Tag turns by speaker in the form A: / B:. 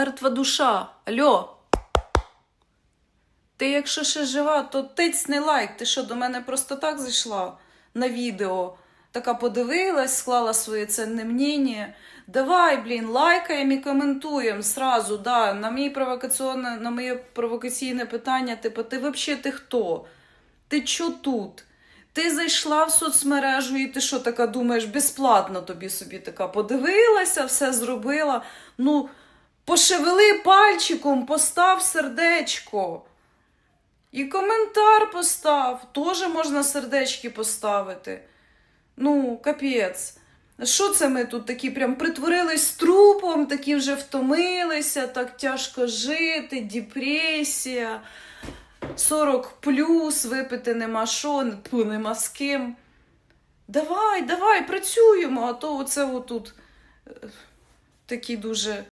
A: Мертва душа. Альо. Ти, якщо ще жива, то тицьни лайк. Ти що, до мене просто так зайшла на відео? Така подивилась, склала своє ценне мнення. Давай, блін, лайкаємо і коментуємо сразу, да, на, мій провокаційне, на моє провокаційне питання, типу, ти взагалі ти хто? Ти чо тут? Ти зайшла в соцмережу і ти що така думаєш, безплатно тобі собі така подивилася, все зробила. Ну, пошевели пальчиком, постав сердечко. І коментар постав, теж можна сердечки поставити. Ну, капець. Що це ми тут такі прям притворились трупом, такі вже втомилися, так тяжко жити, депресія, 40 плюс, випити нема що, нема з ким. Давай, давай, працюємо, а то оце отут е, такі дуже